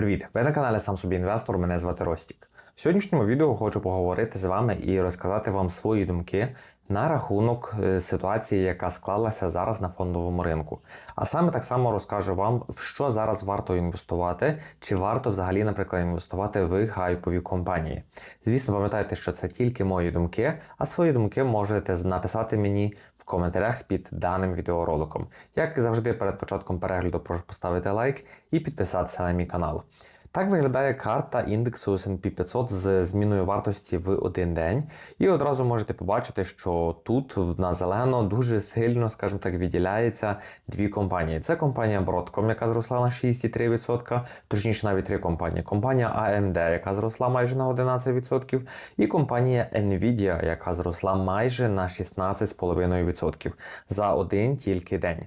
Привіт! Ви на каналі Сам собі інвестор. Мене звати Ростік. В сьогоднішньому відео хочу поговорити з вами і розказати вам свої думки на рахунок е, ситуації, яка склалася зараз на фондовому ринку. А саме так само розкажу вам, в що зараз варто інвестувати, чи варто взагалі, наприклад, інвестувати в хайпові компанії. Звісно, пам'ятайте, що це тільки мої думки, а свої думки можете написати мені в коментарях під даним відеороликом. Як завжди, перед початком перегляду прошу поставити лайк і підписатися на мій канал. Так виглядає карта індексу S&P 500 з зміною вартості в один день. І одразу можете побачити, що тут на зелено дуже сильно, скажімо так, відділяється дві компанії. Це компанія Broadcom, яка зросла на 6,3%, точніше навіть три компанії. Компанія AMD, яка зросла майже на 11%, і компанія Nvidia, яка зросла майже на 16,5% за один тільки день.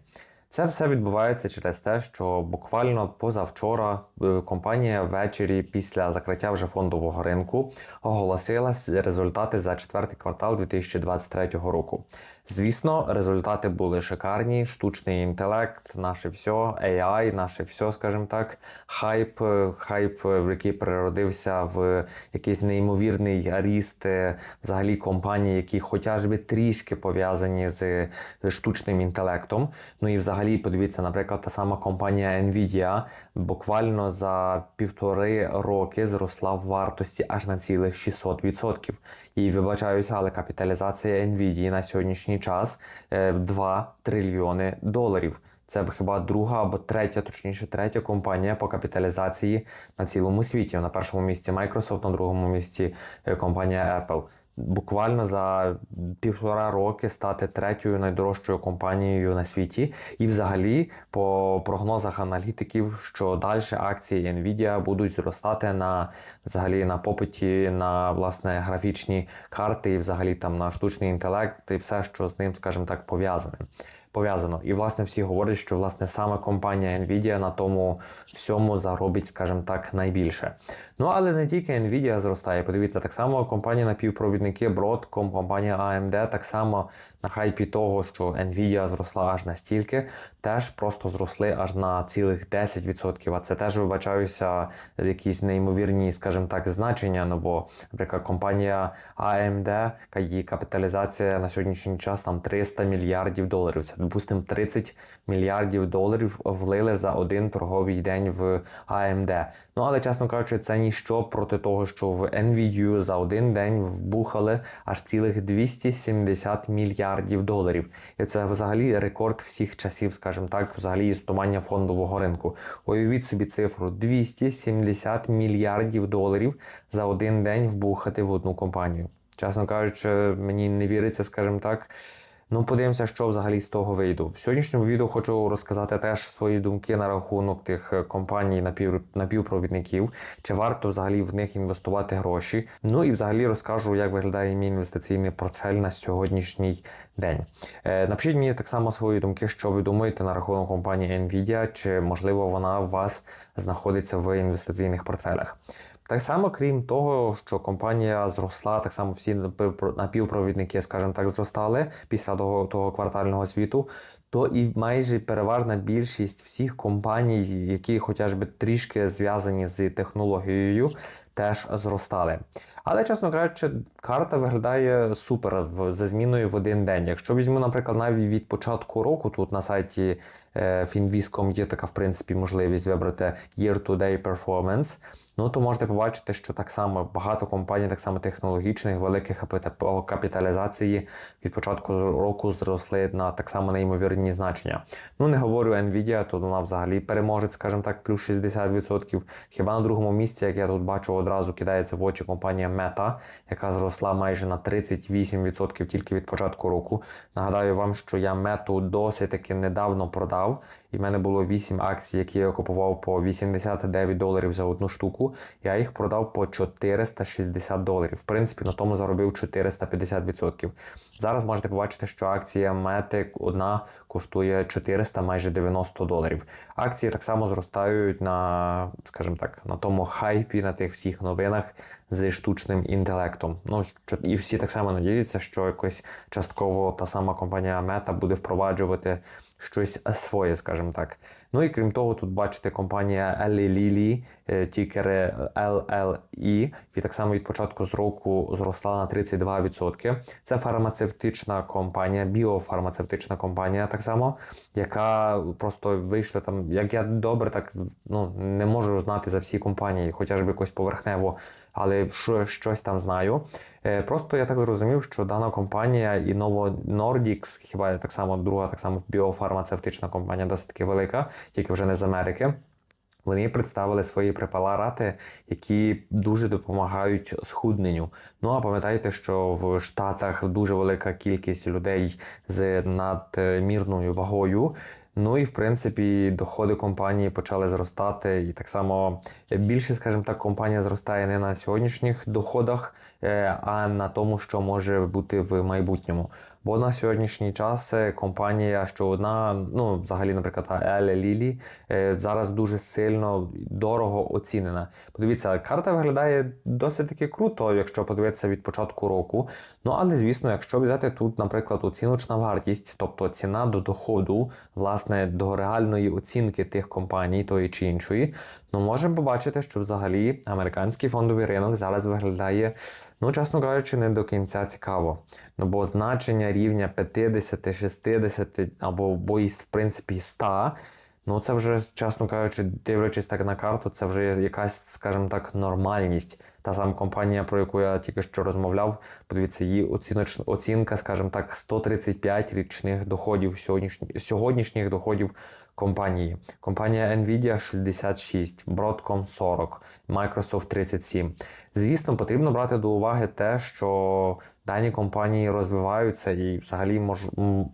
Це все відбувається через те, що буквально позавчора е, компанія ввечері після закриття вже фондового ринку оголосила результати за четвертий квартал 2023 року. Звісно, результати були шикарні. Штучний інтелект, наше все, AI, наше все, скажімо так, хайп, е, хайп, в який переродився в якийсь неймовірний ріст е, взагалі компаній, які хоча б трішки пов'язані з штучним інтелектом. Ну і. Взагалі, подивіться, наприклад, та сама компанія Nvidia буквально за півтори роки зросла в вартості аж на цілих 600%. І вибачаюся, але капіталізація Nvidia на сьогоднішній час 2 е, трильйони доларів. Це хіба друга або третя, точніше, третя компанія по капіталізації на цілому світі. На першому місці Microsoft, на другому місці е, компанія Apple буквально за півтора роки стати третьою найдорожчою компанією на світі. І, взагалі, по прогнозах аналітиків, що далі акції Nvidia будуть зростати на взагалі на попиті на власне графічні карти, і взагалі там на штучний інтелект, і все, що з ним, скажімо так, пов'язане пов'язано. І власне всі говорять, що власне саме компанія Nvidia на тому всьому заробить, скажімо так, найбільше. Ну але не тільки Nvidia зростає. Подивіться, так само компанія напівпровідники Broadcom, компанія AMD, так само на хайпі того, що Nvidia зросла аж настільки, теж просто зросли аж на цілих 10%. А це теж вибачаюся якісь неймовірні, скажімо так, значення. Ну бо, наприклад, компанія AMD, її капіталізація на сьогоднішній час там 300 мільярдів доларів. Це допустимо, 30 мільярдів доларів влили за один торговий день в AMD. Ну але чесно кажучи, це ніщо проти того, що в Nvidia за один день вбухали аж цілих 270 мільярдів доларів. І це взагалі рекорд всіх часів, скажімо так, взагалі існування фондового ринку. Уявіть собі цифру 270 мільярдів доларів за один день вбухати в одну компанію. Чесно кажучи, мені не віриться, скажімо так. Ну, подивимося, що взагалі з того вийду. В сьогоднішньому відео хочу розказати теж свої думки на рахунок тих е, компаній напів, напівпровідників, чи варто взагалі в них інвестувати гроші. Ну і взагалі розкажу, як виглядає мій інвестиційний портфель на сьогоднішній день. Е, Напишіть мені так само свої думки, що ви думаєте на рахунок компанії Nvidia, чи можливо вона у вас знаходиться в інвестиційних портфелях. Так само, крім того, що компанія зросла, так само всі напівпровідники, скажімо так, зростали після того того квартального світу, то і майже переважна більшість всіх компаній, які хоча б трішки зв'язані з технологією, теж зростали. Але, чесно кажучи, карта виглядає супер за зміною в один день. Якщо візьму, наприклад, навіть від початку року тут на сайті е, Finviz.com є така, в принципі, можливість вибрати Year-to-Day Performance ну то можете побачити, що так само багато компаній, так само технологічних, великих по капіталізації від початку року зросли на так само неймовірні значення. Ну не говорю Nvidia, то вона взагалі переможе, скажімо так, плюс 60%. Хіба на другому місці, як я тут бачу, одразу кидається в очі компанія Meta, яка зросла майже на 38% тільки від початку року. Нагадаю вам, що я мету досить таки недавно продав і в мене було 8 акцій, які я купував по 89 доларів за одну штуку. Я їх продав по 460 доларів. В принципі, на тому заробив 450%. Зараз можете побачити, що акція Мети одна коштує 400 майже 90 доларів. Акції так само зростають на, скажімо так, на тому хайпі, на тих всіх новинах з штучним інтелектом. Ну і всі так само надіються, що якось частково та сама компанія Мета буде впроваджувати щось своє, скажімо так. Ну і крім того, тут бачите компанія Eli Lilly, е, тікери LLE, і так само від початку з року зросла на 32%. Це фармацевтична компанія, біофармацевтична компанія, так само, яка просто вийшла там, як я добре, так ну не можу знати за всі компанії, хоча ж якось поверхнево, але що, щось там знаю. Е, Просто я так зрозумів, що дана компанія і Novo Nordics, хіба так само друга, так само біофармацевтична компанія, досить таки велика, тільки вже не з Америки. Вони представили свої препарати, які дуже допомагають схудненню. Ну а пам'ятаєте, що в Штатах дуже велика кількість людей з надмірною вагою. Ну і в принципі доходи компанії почали зростати, і так само більше, скажімо так, компанія зростає не на сьогоднішніх доходах, е, а на тому, що може бути в майбутньому. Бо на сьогоднішній час е, компанія, що одна, ну взагалі, наприклад, Еле Лілі, зараз дуже сильно дорого оцінена. Подивіться, карта виглядає досить таки круто, якщо подивитися від початку року. Ну але звісно, якщо взяти тут, наприклад, оціночна вартість, тобто ціна до доходу, власне, до реальної оцінки тих компаній, тої чи іншої, ну можемо побачити, що взагалі американський фондовий ринок зараз виглядає, ну чесно кажучи, не до кінця цікаво. Ну бо значення рівня 50, 60 або бо в принципі 100, ну це вже, чесно кажучи, дивлячись так на карту, це вже якась, скажімо так, нормальність. Та сама компанія, про яку я тільки що розмовляв, подивіться, її оціноч... оцінка, скажімо так, 135 річних доходів сьогоднішніх, сьогоднішніх доходів компанії. Компанія Nvidia 66, Broadcom 40, Microsoft 37. Звісно, потрібно брати до уваги те, що дані компанії розвиваються, і взагалі мож,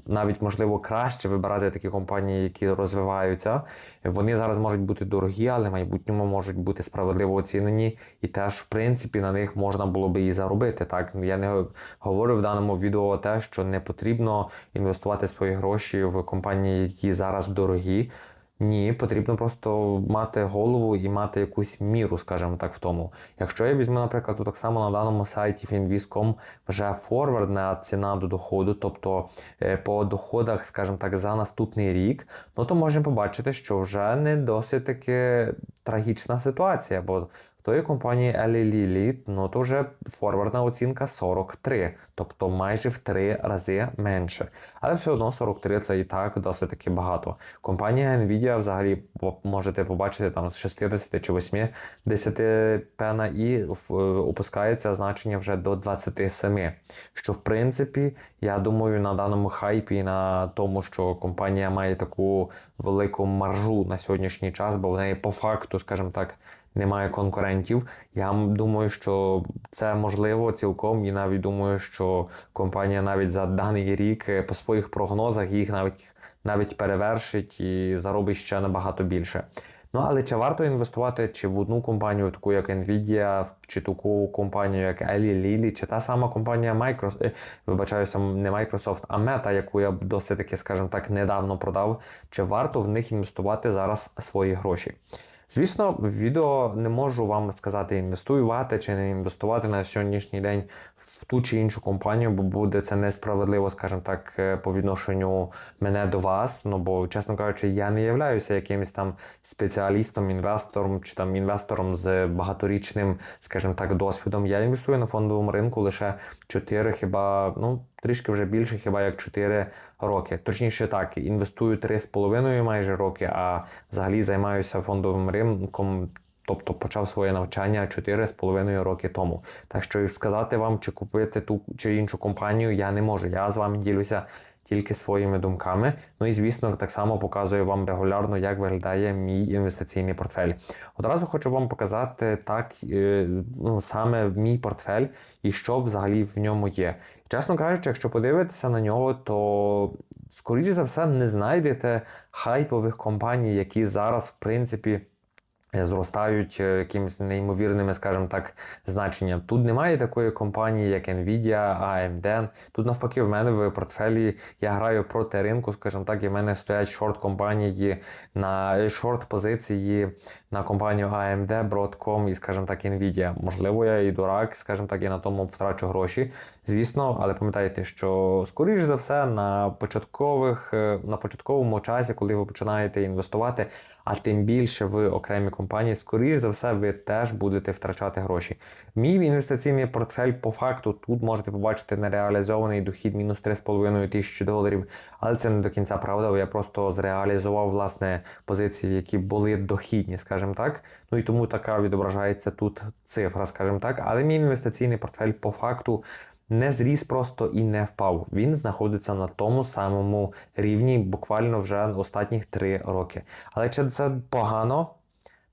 навіть можливо краще вибирати такі компанії, які розвиваються. Вони зараз можуть бути дорогі, але в майбутньому можуть бути справедливо оцінені, і теж, в принципі, на них можна було би і заробити. Так я не говорю в даному відео те, що не потрібно інвестувати свої гроші в компанії, які зараз дорогі. Ні, потрібно просто мати голову і мати якусь міру, скажімо так, в тому. Якщо я візьму, наприклад, так само на даному сайті Finviz.com вже форвардна ціна до доходу, тобто е, по доходах, скажімо так, за наступний рік, ну то можемо побачити, що вже не досить таки трагічна ситуація, бо тої компанії Eli Lilly, ну то вже форвардна оцінка 43, тобто майже в три рази менше. Але все одно 43 це і так досить таки багато. Компанія Nvidia взагалі можете побачити там з 60 чи 80 пена і опускається значення вже до 27. Що в принципі, я думаю, на даному хайпі, на тому, що компанія має таку велику маржу на сьогоднішній час, бо в неї по факту, скажімо так немає конкурентів. Я думаю, що це можливо цілком, і навіть думаю, що компанія навіть за даний рік е, по своїх прогнозах їх навіть навіть перевершить і заробить ще набагато більше. Ну але чи варто інвестувати чи в одну компанію, таку як Nvidia, чи таку компанію, як Eli Lilly, чи та сама компанія Microsoft, е, вибачаюся, не Microsoft, а Meta, яку я досить таки, скажімо так, недавно продав, чи варто в них інвестувати зараз свої гроші? Звісно, відео не можу вам сказати, інвестувати чи не інвестувати на сьогоднішній день в ту чи іншу компанію, бо буде це несправедливо, скажімо так, е, по відношенню мене до вас. Ну бо, чесно кажучи, я не являюся якимось там спеціалістом, інвестором чи там інвестором з багаторічним, скажімо так, досвідом. Я інвестую на фондовому ринку лише 4, хіба ну трішки вже більше, хіба як 4 роки. Точніше так, інвестую 3,5 майже роки, а взагалі займаюся фондовим ринком. Тобто почав своє навчання 4,5 роки тому. Так що сказати вам, чи купити ту чи іншу компанію, я не можу. Я з вами ділюся тільки своїми думками. Ну і звісно, так само показую вам регулярно, як виглядає мій інвестиційний портфель. Одразу хочу вам показати так, е, ну саме мій портфель і що взагалі в ньому є. Чесно кажучи, якщо подивитися на нього, то скоріше за все не знайдете хайпових компаній, які зараз, в принципі, зростають е, якимись неймовірними, скажімо так, значенням. Тут немає такої компанії, як Nvidia, AMD. Тут навпаки, в мене в портфелі я граю проти ринку, скажімо так, і в мене стоять шорт-компанії на шорт-позиції на компанію AMD, Broadcom і, скажімо так, Nvidia. Можливо, я і дурак, скажімо так, і на тому втрачу гроші. Звісно, але пам'ятайте, що скоріш за все на початкових е, на початковому часі, коли ви починаєте інвестувати, а тим більше в окремі компанії, скоріш за все, ви теж будете втрачати гроші. Мій інвестиційний портфель по факту тут можете побачити нереалізований дохід мінус 3,5 тисячі доларів, але це не до кінця правда. Я просто зреалізував власне позиції, які були дохідні, скажімо так. Ну і тому така відображається тут цифра, скажімо так. Але мій інвестиційний портфель по факту не зріс просто і не впав. Він знаходиться на тому самому рівні, буквально вже останніх три роки. Але чи це погано?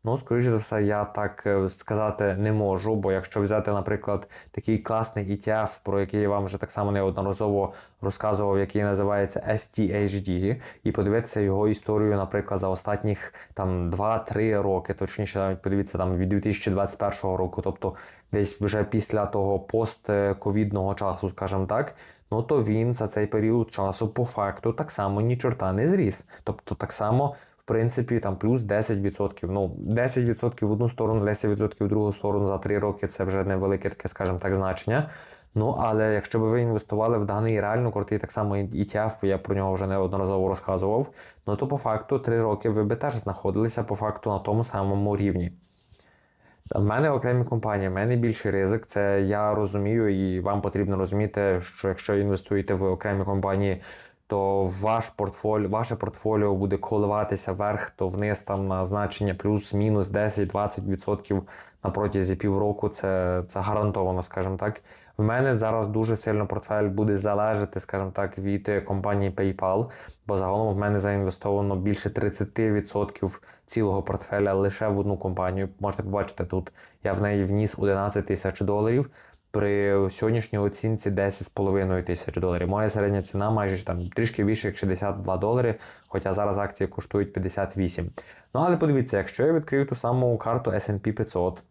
Ну, скоріше за все, я так е, сказати не можу, бо якщо взяти, наприклад, такий класний ETF, про який я вам вже так само неодноразово розказував, який називається STHD, і подивитися його історію, наприклад, за останніх там 2-3 роки, точніше, навіть подивіться там від 2021 року, тобто десь вже після того постковідного часу, скажімо так. Ну то він за цей період часу по факту так само ні чорта не зріс. Тобто так само в принципі, там плюс 10%. Ну, 10% в одну сторону, 10% в другу сторону за 3 роки це вже невелике таке, скажімо так, значення. Ну, але якщо б ви інвестували в даний реально крутий так само ETF, я про нього вже неодноразово розказував, ну то по факту 3 роки ви би теж знаходилися по факту на тому самому рівні. В мене окремі компанії, в мене більший ризик. Це я розумію, і вам потрібно розуміти, що якщо інвестуєте в окремі компанії, то ваш портфоліо, ваше портфоліо буде коливатися вверх, то вниз там на значення плюс-мінус 10-20% на протязі півроку. Це це гарантовано, скажімо так. В мене зараз дуже сильно портфель буде залежати, скажімо так, від компанії PayPal, бо загалом в мене заінвестовано більше 30% цілого портфеля лише в одну компанію. Можете побачити тут. Я в неї вніс 11 тисяч доларів при сьогоднішній оцінці 10,5 тисяч доларів. Моя середня ціна майже там трішки більше як 62 долари, хоча зараз акції коштують 58. Ну але подивіться, якщо я відкрию ту саму карту SP 500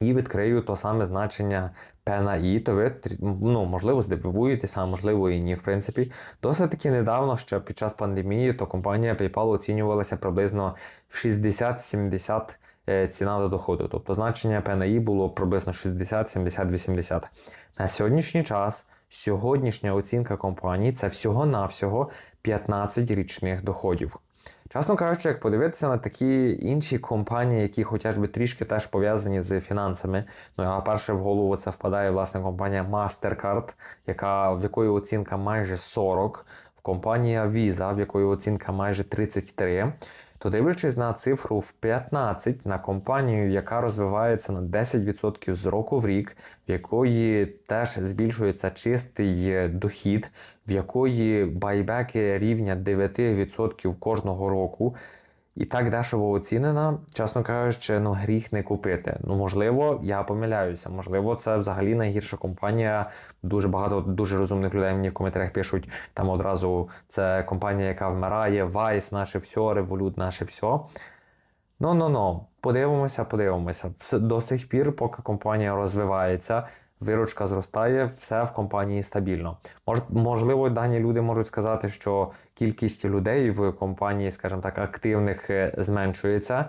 і відкрию то саме значення P на I, то ви ну, можливо здивуєтеся, а можливо і ні. В принципі, досить таки недавно, що під час пандемії, то компанія PayPal оцінювалася приблизно в 60-70 Е, ціна до доходу. Тобто значення ПНІ було приблизно 60, 70, 80. На сьогоднішній час сьогоднішня оцінка компанії це всього-навсього 15 річних доходів. Чесно кажучи, як подивитися на такі інші компанії, які хоча б трішки теж пов'язані з фінансами. Ну а перше в голову це впадає власне компанія Mastercard, яка в якої оцінка майже 40, в компанія Visa, в якої оцінка майже 33 то дивлячись на цифру в 15 на компанію, яка розвивається на 10% з року в рік, в якої теж збільшується чистий дохід, в якої байбеки рівня 9% кожного року і так дешево оцінена, чесно кажучи, ну гріх не купити. Ну можливо, я помиляюся. Можливо, це взагалі найгірша компанія. Дуже багато дуже розумних людей мені в коментарях пишуть. Там одразу це компанія, яка вмирає, Vice, наше все, Revolut, наше все. Ну ну ну подивимося, подивимося. До сих пір, поки компанія розвивається виручка зростає, все в компанії стабільно. Можливо, дані люди можуть сказати, що кількість людей в компанії, скажімо так, активних е, зменшується.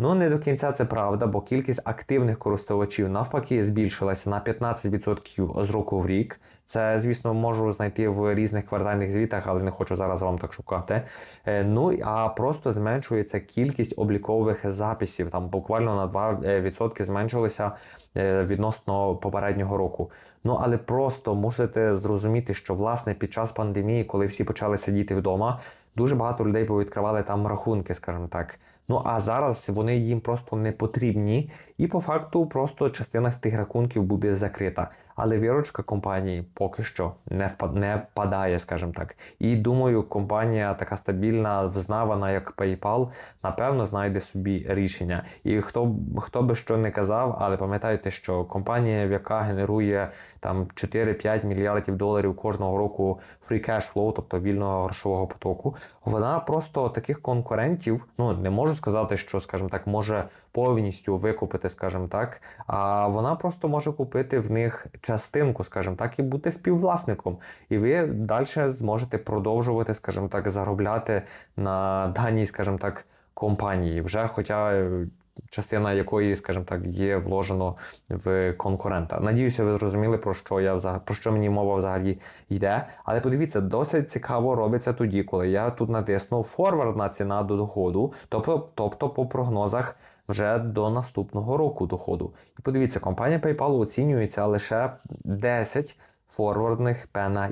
Ну, не до кінця це правда, бо кількість активних користувачів навпаки збільшилася на 15% з року в рік. Це, звісно, можу знайти в різних квартальних звітах, але не хочу зараз вам так шукати. Е, ну а просто зменшується кількість облікових записів. Там буквально на 2% зменшилося Е, відносно попереднього року. Ну але просто мусите зрозуміти, що власне під час пандемії, коли всі почали сидіти вдома, дуже багато людей повідкривали там рахунки, скажімо так. Ну а зараз вони їм просто не потрібні, і по факту просто частина з тих рахунків буде закрита. Але вірочка компанії поки що не впад, не падає, скажімо так. І думаю, компанія така стабільна, взнавана як PayPal, напевно, знайде собі рішення. І хто хто би що не казав, але пам'ятайте, що компанія, яка генерує там 4-5 мільярдів доларів кожного року free cash flow, тобто вільного грошового потоку, вона просто таких конкурентів, ну не можу сказати, що, скажімо так, може повністю викупити, скажімо так, а вона просто може купити в них частинку, скажімо так, і бути співвласником. І ви далі зможете продовжувати, скажімо так, заробляти на даній, скажімо так, компанії, вже хоча. е, Частина якої, скажімо так, є вложено в конкурента. Надіюся, ви зрозуміли, про що я взагалі про що мені мова взагалі йде. Але подивіться, досить цікаво робиться тоді, коли я тут натисну форвардна ціна до доходу, тобто, тобто по прогнозах вже до наступного року доходу. І подивіться, компанія PayPal оцінюється лише 10 форвардних P на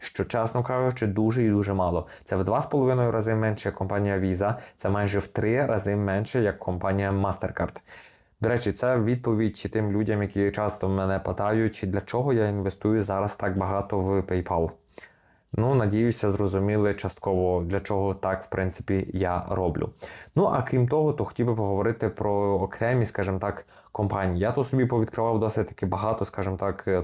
що, чесно кажучи, дуже і дуже мало. Це в 2,5 рази менше, як компанія Visa, це майже в 3 рази менше, як компанія Mastercard. До речі, це відповідь тим людям, які часто мене питають, для чого я інвестую зараз так багато в PayPal. Ну, надіюся, зрозуміли частково, для чого так, в принципі, я роблю. Ну, а крім того, то хотів би поговорити про окремі, скажімо так, компанії. Я тут собі повідкривав досить таки багато, скажімо так, е,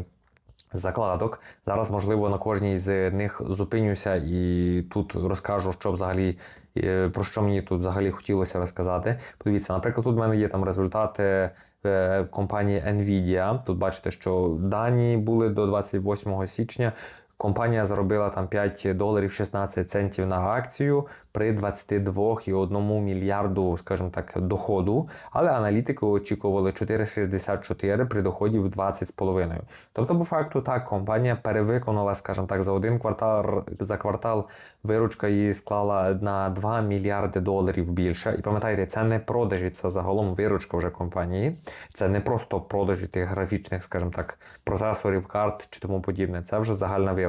закладок. Зараз, можливо, на кожній з них зупинюся і тут розкажу, що взагалі е, про що мені тут взагалі хотілося розказати. Подивіться, наприклад, тут в мене є там результати е, компанії Nvidia. Тут бачите, що дані були до 28 січня. Компанія заробила там 5 доларів 16 центів на акцію при 22,1 мільярду, скажімо так, доходу. Але аналітики очікували 4,64 при доході в 20,5. Тобто, по факту, так, компанія перевиконала, скажімо так, за один квартал за квартал виручка її склала на 2 мільярди доларів більше. І пам'ятайте, це не продажі, це загалом виручка вже компанії. Це не просто продажі тих графічних, скажімо так, процесорів, карт чи тому подібне. Це вже загальна виручка.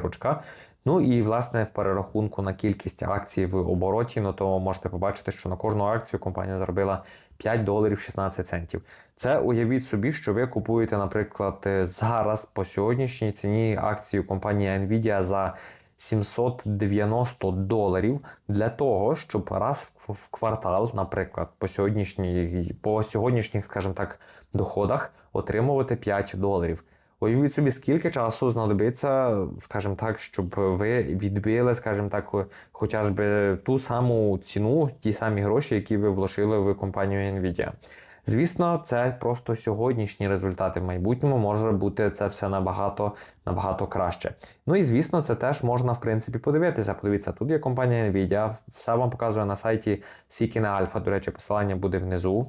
Ну і власне в перерахунку на кількість акцій в обороті, ну то можете побачити, що на кожну акцію компанія заробила 5 доларів 16 центів. Це уявіть собі, що ви купуєте, наприклад, зараз по сьогоднішній ціні акцію компанії Nvidia за 790 доларів для того, щоб раз в квартал, наприклад, по сьогоднішній, по сьогоднішніх, скажімо так, доходах отримувати 5 доларів. Уявіть собі, скільки часу знадобиться, скажімо так, щоб ви відбили, скажімо так, хоча би ту саму ціну, ті самі гроші, які ви вложили в компанію Nvidia. Звісно, це просто сьогоднішні результати в майбутньому може бути це все набагато набагато краще. Ну і звісно, це теж можна в принципі подивитися. Подивіться, тут є компанія Nvidia, все вам показує на сайті Seeking Alpha. До речі, посилання буде внизу.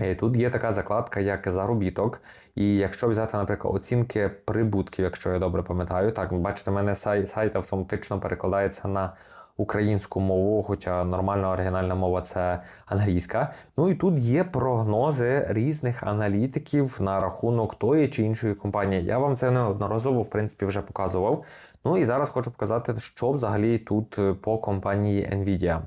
Е, Тут є така закладка, як заробіток. І якщо взяти, наприклад, оцінки прибутків, якщо я добре пам'ятаю, так, бачите, мене сайт, сайт автоматично перекладається на українську мову, хоча нормальна оригінальна мова це англійська. Ну і тут є прогнози різних аналітиків на рахунок тої чи іншої компанії. Я вам це неодноразово, в принципі, вже показував. Ну і зараз хочу показати, що взагалі тут е, по компанії Nvidia.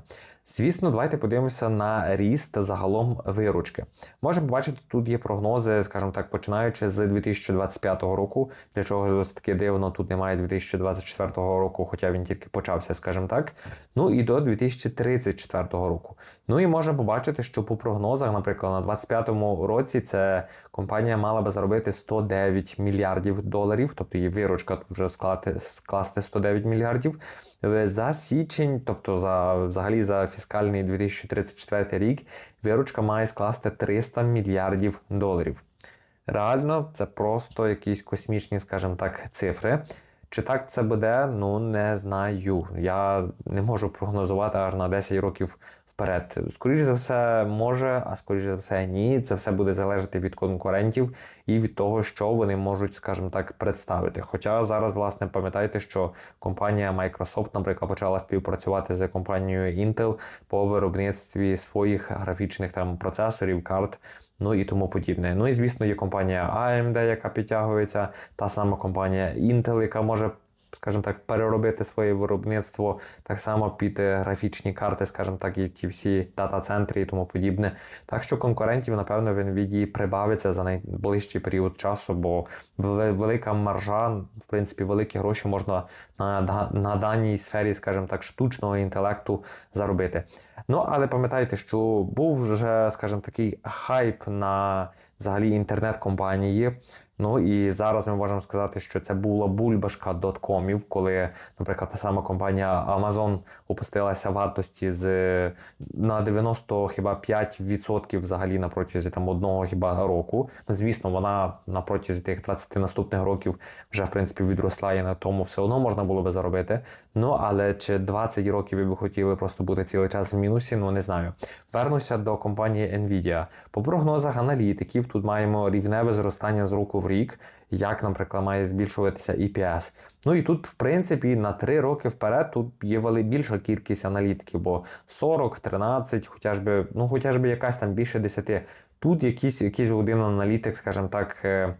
Звісно, давайте подивимося на ріст загалом виручки. Можемо побачити, тут є прогнози, скажімо так, починаючи з 2025 року. Для чого ось таки дивно, тут немає 2024 року, хоча він тільки почався, скажімо так. Ну і до 2034 року. Ну і можемо побачити, що по прогнозах, наприклад, на 2025 році це компанія мала би заробити 109 мільярдів доларів, тобто її виручка тут вже скласти 109 мільярдів. Е, За січень, тобто за взагалі за фіскальний 2034 рік, виручка має скласти 300 мільярдів доларів. Реально, це просто якісь космічні, скажімо так, цифри. Чи так це буде? Ну не знаю. Я не можу прогнозувати аж на 10 років вперед. Скоріше за все, може, а скоріше за все, ні. Це все буде залежати від конкурентів і від того, що вони можуть, скажімо так, представити. Хоча зараз, власне, пам'ятайте, що компанія Microsoft, наприклад, почала співпрацювати з компанією Intel по виробництві своїх графічних там процесорів, карт. Ну і тому подібне. Ну і звісно, є компанія AMD, яка підтягується, та сама компанія Intel, яка може скажімо так, переробити своє виробництво так само під е, графічні карти, скажімо так, і ті всі дата-центри і тому подібне. Так що конкурентів, напевно, в Nvidia прибавиться за найближчий період часу, бо велика маржа, в принципі, великі гроші можна на, на даній сфері, скажімо так, штучного інтелекту заробити. Ну, але пам'ятайте, що був вже, скажімо, такий хайп на взагалі інтернет-компанії. Ну і зараз ми можемо сказати, що це була бульбашка доткомів, коли, наприклад, та сама компанія Amazon опустилася вартості з на 90 хіба 5% взагалі на протязі там одного хіба року. Ну, звісно, вона на протязі тих 20 наступних років вже в принципі відросла і на тому все одно можна було би заробити. Ну але чи 20 років ви б хотіли просто бути цілий час в мінусі? Ну не знаю. Вернуся до компанії Nvidia. По прогнозах аналітиків тут маємо рівневе зростання з року в рік, як, наприклад, має збільшуватися EPS. Ну і тут, в принципі, на 3 роки вперед тут є вели- більша кількість аналітиків, бо 40, 13, хоча ж би, ну хоча ж би якась там більше 10. Тут якийсь, якийсь один аналітик, скажімо так, е,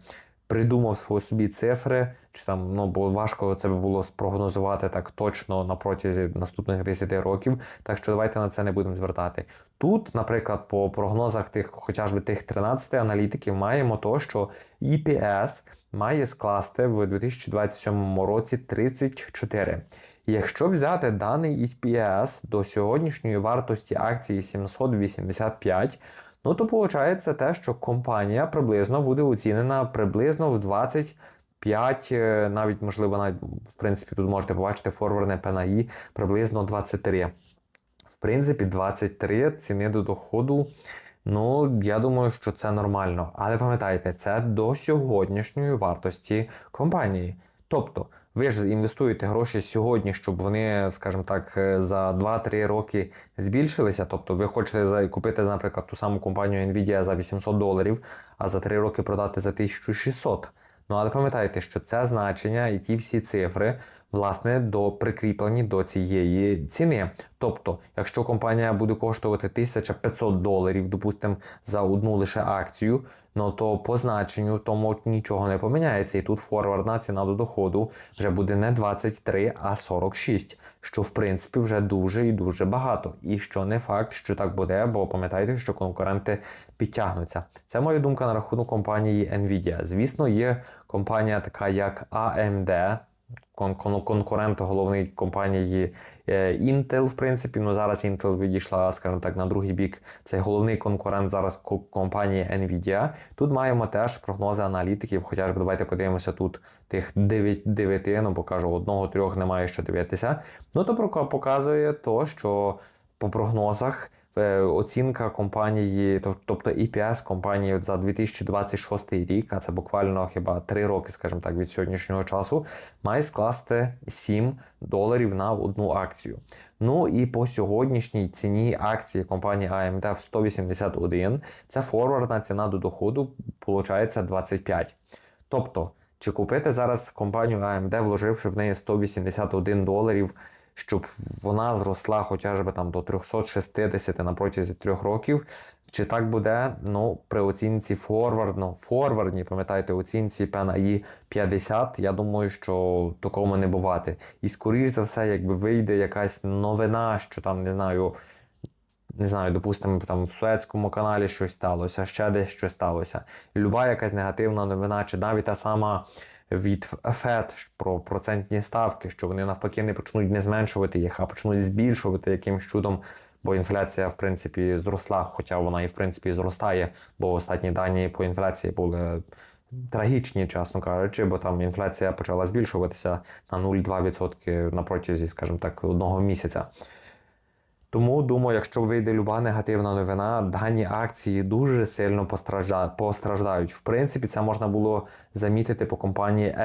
придумав свої собі цифри, чи там ну бо важко це було спрогнозувати так точно на протязі наступних 10 років. Так що давайте на це не будемо звертати. Тут, наприклад, по прогнозах тих, хоча б тих 13 аналітиків, маємо то, що EPS має скласти в 2027 році 34. Якщо взяти даний EPS до сьогоднішньої вартості акції 785, ну то виходить те, що компанія приблизно буде оцінена приблизно в 25, е, навіть можливо, навіть в принципі тут можете побачити форвардне ПНАІ приблизно 23. В принципі, 23 ціни до доходу. Ну, я думаю, що це нормально. Але пам'ятайте, це до сьогоднішньої вартості компанії. Тобто, ви ж інвестуєте гроші сьогодні, щоб вони, скажімо так, е, за 2-3 роки збільшилися. Тобто, ви хочете купити, наприклад, ту саму компанію Nvidia за 800 доларів, а за 3 роки продати за 1600. Ну, але пам'ятайте, що це значення і ті всі цифри, власне, до прикріплені до цієї ціни. Тобто, якщо компанія буде коштувати 1500 доларів, допустимо, за одну лише акцію, ну то по значенню тому нічого не поміняється. І тут форвардна ціна до доходу вже буде не 23, а 46, що в принципі вже дуже і дуже багато. І що не факт, що так буде, бо пам'ятайте, що конкуренти підтягнуться. Це моя думка на рахунок компанії Nvidia. Звісно, є компанія така як AMD, конкурент головний компанії е, Intel, в принципі. Ну зараз Intel відійшла, скажімо так, на другий бік. Це головний конкурент зараз ко- компанії Nvidia. Тут маємо теж прогнози аналітиків. Хоча ж давайте подивимося тут тих 9, 9 ну покажу одного трьох немає що дивитися. Ну то показує то, що по прогнозах. Оцінка компанії, тобто EPS компанії за 2026 рік, а це буквально хіба 3 роки, скажімо так, від сьогоднішнього часу, має скласти 7 доларів на одну акцію. Ну і по сьогоднішній ціні акції компанії AMD в 181, це форвардна ціна до доходу, виходить 25. Тобто, чи купити зараз компанію AMD, вложивши в неї 181 доларів, щоб вона зросла хоча б там до 360 на протязі трьох років. Чи так буде? Ну, при оцінці форвардно, форвардні, пам'ятаєте, оцінці PNI 50, я думаю, що такому не бувати. І скоріш за все, якби вийде якась новина, що там, не знаю, не знаю, допустимо, там в Суецькому каналі щось сталося, ще десь щось сталося. Люба якась негативна новина, чи навіть та сама від FED про процентні ставки, що вони навпаки не почнуть не зменшувати їх, а почнуть збільшувати якимсь чудом. Бо інфляція, в принципі, зросла, хоча вона і в принципі зростає, бо останні дані по інфляції були трагічні, чесно кажучи, бо там інфляція почала збільшуватися на 0,2% на протязі, скажімо так, одного місяця. Тому думаю, якщо вийде люба негативна новина, дані акції дуже сильно постражда- постраждають. В принципі, це можна було замітити по компанії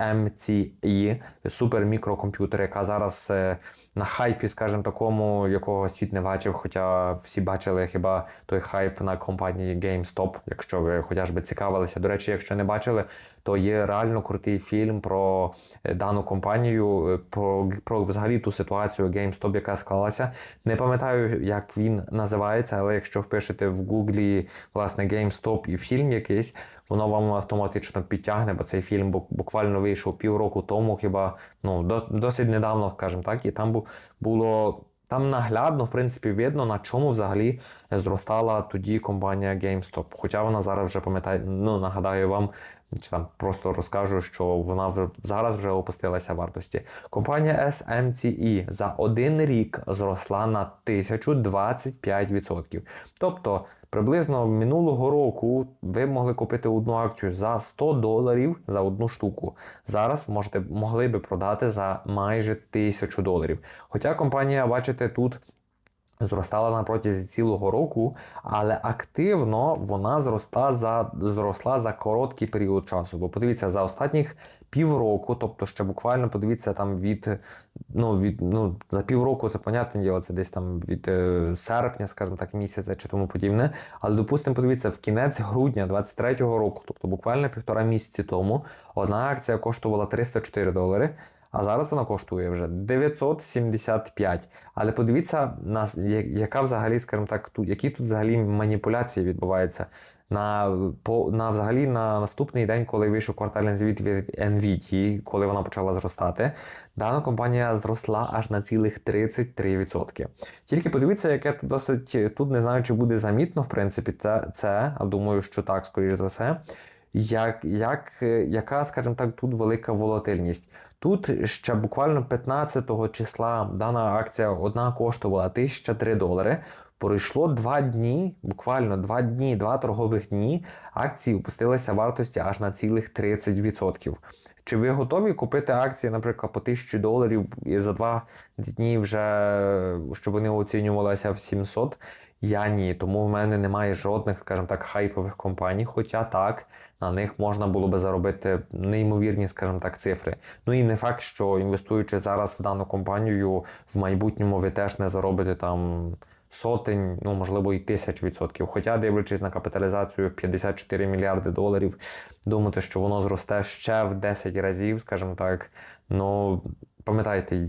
SMCE, супермікрокомп'ютер, яка зараз е, на хайпі, скажімо такому, якого світ не бачив. Хоча всі бачили хіба той хайп на компанії GameStop, якщо ви хоча б цікавилися. До речі, якщо не бачили, то є реально крутий фільм про е, дану компанію, е, про, про взагалі ту ситуацію GameStop, яка склалася. Не пам'ятаю, як він називається, але якщо впишете в Гуглі власне GameStop і фільм якийсь, воно вам автоматично підтягне, бо цей фільм бу- буквально вийшов півроку тому, хіба ну досить недавно, скажімо так, і там було. Там наглядно, в принципі, видно, на чому взагалі зростала тоді компанія GameStop. Хоча вона зараз вже пам'ятає, ну нагадаю вам, чи там просто розкажу, що вона вже зараз вже опустилася вартості. Компанія SMCE за один рік зросла на 1025%. Тобто, приблизно минулого року ви могли купити одну акцію за 100 доларів за одну штуку. Зараз можете могли би продати за майже 1000 доларів. Хоча компанія, бачите, тут зростала на протязі цілого року, але активно вона зросла за, зросла за короткий період часу. Бо подивіться, за останніх півроку, тобто ще буквально подивіться там від, ну, від, ну, за півроку, це понятне діло, це десь там від е, серпня, скажімо так, місяця чи тому подібне. Але допустимо, подивіться, в кінець грудня 23-го року, тобто буквально півтора місяці тому, одна акція коштувала 304 долари. А зараз вона коштує вже 975. Але подивіться, яка взагалі, скажімо так, тут, які тут взагалі маніпуляції відбуваються. На, по, на, взагалі, на наступний день, коли вийшов квартальний звіт від Nvidia, коли вона почала зростати, дана компанія зросла аж на цілих 33%. Тільки подивіться, яке тут досить, тут не знаю, чи буде замітно, в принципі, це, а думаю, що так, скоріш за все як, як, яка, скажімо так, тут велика волатильність. Тут ще буквально 15 числа дана акція одна коштувала 1003 долари. Пройшло два дні, буквально два дні, два торгових дні. Акції опустилися вартості аж на цілих 30%. Чи ви готові купити акції, наприклад, по 1000 доларів і за два дні вже щоб вони оцінювалися в 700? Я ні, тому в мене немає жодних, скажімо так, хайпових компаній. Хоча так, на них можна було би заробити неймовірні, скажімо так, цифри. Ну і не факт, що інвестуючи зараз в дану компанію, в майбутньому ви теж не заробите там сотень, ну можливо, і тисяч відсотків. Хоча, дивлячись на капіталізацію в 54 мільярди доларів, думати, що воно зросте ще в 10 разів, скажімо так. Ну пам'ятайте,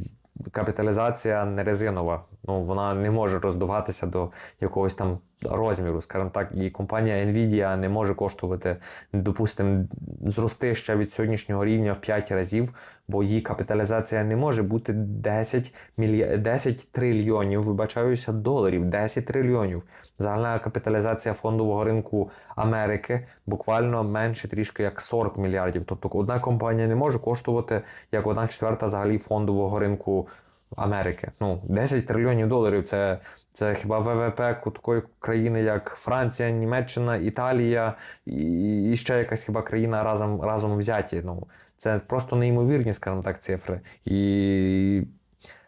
капіталізація не резинова. Ну вона не може роздуватися до якогось там розміру, скажімо так, і компанія Nvidia не може коштувати, допустимо, зрости ще від сьогоднішнього рівня в 5 разів, бо її капіталізація не може бути 10, мілья... 10 трильйонів, вибачаюся, доларів, 10 трильйонів. Загальна капіталізація фондового ринку Америки буквально менше трішки як 40 мільярдів. Тобто одна компанія не може коштувати як одна четверта взагалі фондового ринку Америки. Ну, 10 трильйонів доларів це, це хіба ВВП такої країни, як Франція, Німеччина, Італія і, ще якась хіба країна разом, разом взяті. Ну, це просто неймовірні, скажімо так, цифри. І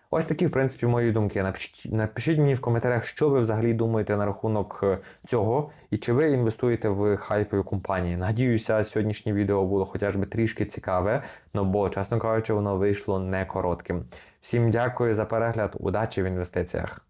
ось такі, в принципі, мої думки. Напишіть, напишіть мені в коментарях, що ви взагалі думаєте на рахунок е, цього, і чи ви інвестуєте в хайпові компанії. Надіюся, сьогоднішнє відео було хоча б трішки цікаве, ну бо, чесно кажучи, воно вийшло не коротким. Всім дякую за перегляд, удачі в інвестиціях.